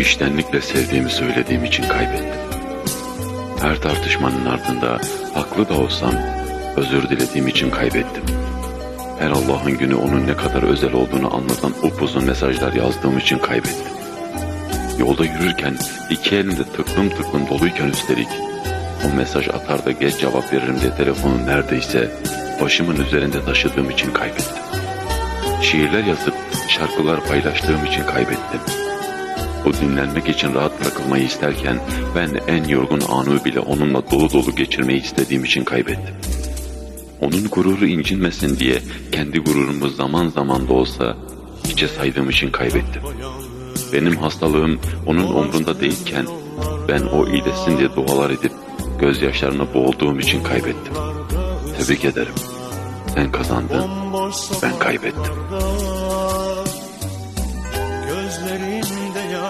İştenlikle sevdiğimi söylediğim için kaybettim. Her tartışmanın ardında haklı da olsam özür dilediğim için kaybettim. Her Allah'ın günü onun ne kadar özel olduğunu anlatan upuzun mesajlar yazdığım için kaybettim. Yolda yürürken iki elimde tıklım tıklım doluyken üstelik o mesaj atar da geç cevap veririm diye telefonu neredeyse başımın üzerinde taşıdığım için kaybettim. Şiirler yazıp şarkılar paylaştığım için kaybettim. O dinlenmek için rahat bırakılmayı isterken ben en yorgun anımı bile onunla dolu dolu geçirmeyi istediğim için kaybettim. Onun gururu incinmesin diye kendi gururumu zaman zaman da olsa hiçe saydığım için kaybettim. Benim hastalığım onun omrunda değilken ben o iyileşsin diye dualar edip gözyaşlarına boğulduğum için kaybettim. Tebrik ederim. Sen kazandın, ben kaybettim.